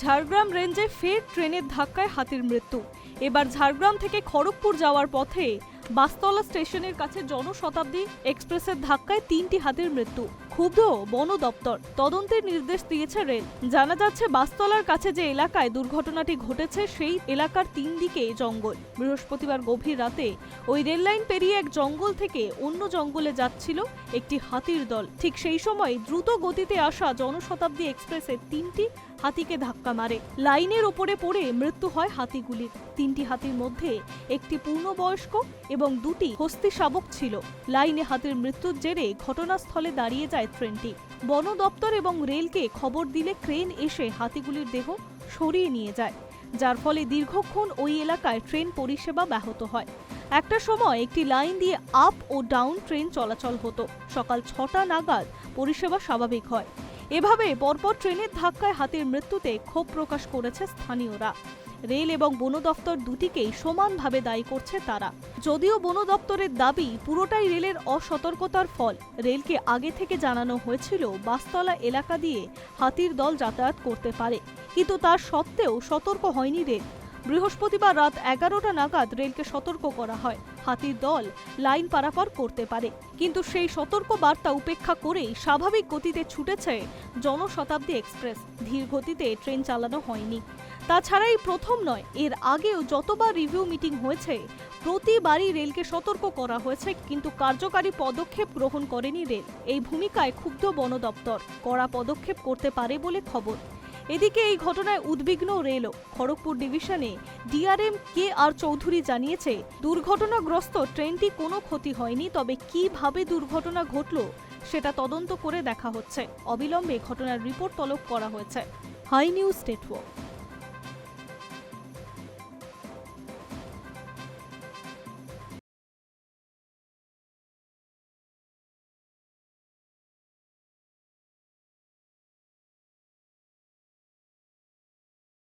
ঝাড়গ্রাম রেঞ্জে ফের ট্রেনের ধাক্কায় হাতির মৃত্যু। এবার ঝাড়গ্রাম থেকে খড়গপুর যাওয়ার পথে বাস্তলা স্টেশনের কাছে জনশতাব্দী এক্সপ্রেসের ধাক্কায় তিনটি হাতির মৃত্যু। ক্ষুব্ধ বন দপ্তর তদন্তের নির্দেশ দিয়েছে রেল। জানা যাচ্ছে, বাসতলার কাছে যে এলাকায় দুর্ঘটনাটি ঘটেছে, সেই এলাকার তিন দিকে জঙ্গল। বৃহস্পতিবার গভীর রাতে ওই রেল লাইন পেরিয়ে এক জঙ্গল থেকে অন্য জঙ্গলে যাচ্ছিল একটি হাতির দল। ঠিক সেই সময় দ্রুত গতিতে আসা জনশতাব্দী এক্সপ্রেসের তিনটি হাতিকে ধাক্কা মারে। লাইনের ওপরে পড়ে মৃত্যু হয় হাতিগুলির। তিনটি হাতির মধ্যে একটি পূর্ণবয়স্ক এবং দুটি হস্তি শাবক ছিল। লাইনে হাতির মৃত্যুর জেরে ঘটনাস্থলে দাঁড়িয়ে যায় ট্রেনটি বন দপ্তর এবং রেলকে খবর দিলে ক্রেন এসে হাতিগুলির দেহ সরিয়ে নিয়ে যায়, যার ফলে দীর্ঘক্ষণ ওই এলাকায় ট্রেন পরিষেবা ব্যাহত হয়। একটা সময় একটি লাইন দিয়ে আপ ও ডাউন ট্রেন চলাচল হতো। সকাল ছটা নাগাদ পরিষেবা স্বাভাবিক হয়। এভাবে পরপর ট্রেনের ধাক্কায় হাতির মৃত্যুতে ক্ষোভ প্রকাশ করেছে স্থানীয়রা। রেল এবং বন দপ্তর দুটিকেই সমানভাবে দায়ী করছে তারা। যদিও বন দপ্তরের দাবি পুরোটাই রেলের অসতর্কতার ফল, রেলকে আগে থেকে জানানো হয়েছিল বাসতলা এলাকা দিয়ে হাতির দল যাতায়াত করতে পারে। কিন্তু তার সত্ত্বেও সতর্ক হয়নি রেল। বৃহস্পতিবার রাত এগারোটা নাগাদ রেলকে সতর্ক করা হয়। হাতির দল লাইন পারাপার করতে পারে। কিন্তু সেই সতর্ক বার্তা উপেক্ষা করেই স্বাভাবিক গতিতে ছুটেছে জনশতাব্দী এক্সপ্রেস। ধীর গতিতে ট্রেন চালানো হয়নি। তাছাড়া এই প্রথম নয়, এর আগেও যতবার রিভিউ মিটিং হয়েছে, প্রতিবারই রেলকে সতর্ক করা হয়েছে, কিন্তু কার্যকারী পদক্ষেপ গ্রহণ করেনি রেল। এই ভূমিকায় ক্ষুব্ধ বন দপ্তর কড়া পদক্ষেপ করতে পারে বলে খবর। এদিকে এই ঘটনায় উদ্বিগ্ন রেল খড়গপুর ডিভিশনে ডিআরএম কে আর চৌধুরী জানিয়েছে, দুর্ঘটনাগ্রস্ত ট্রেনটি কোনো ক্ষতি হয়নি, তবে কীভাবে দুর্ঘটনা ঘটল সেটা তদন্ত করে দেখা হচ্ছে। অবিলম্বে ঘটনার রিপোর্ট তলব করা হয়েছে। Hi news network.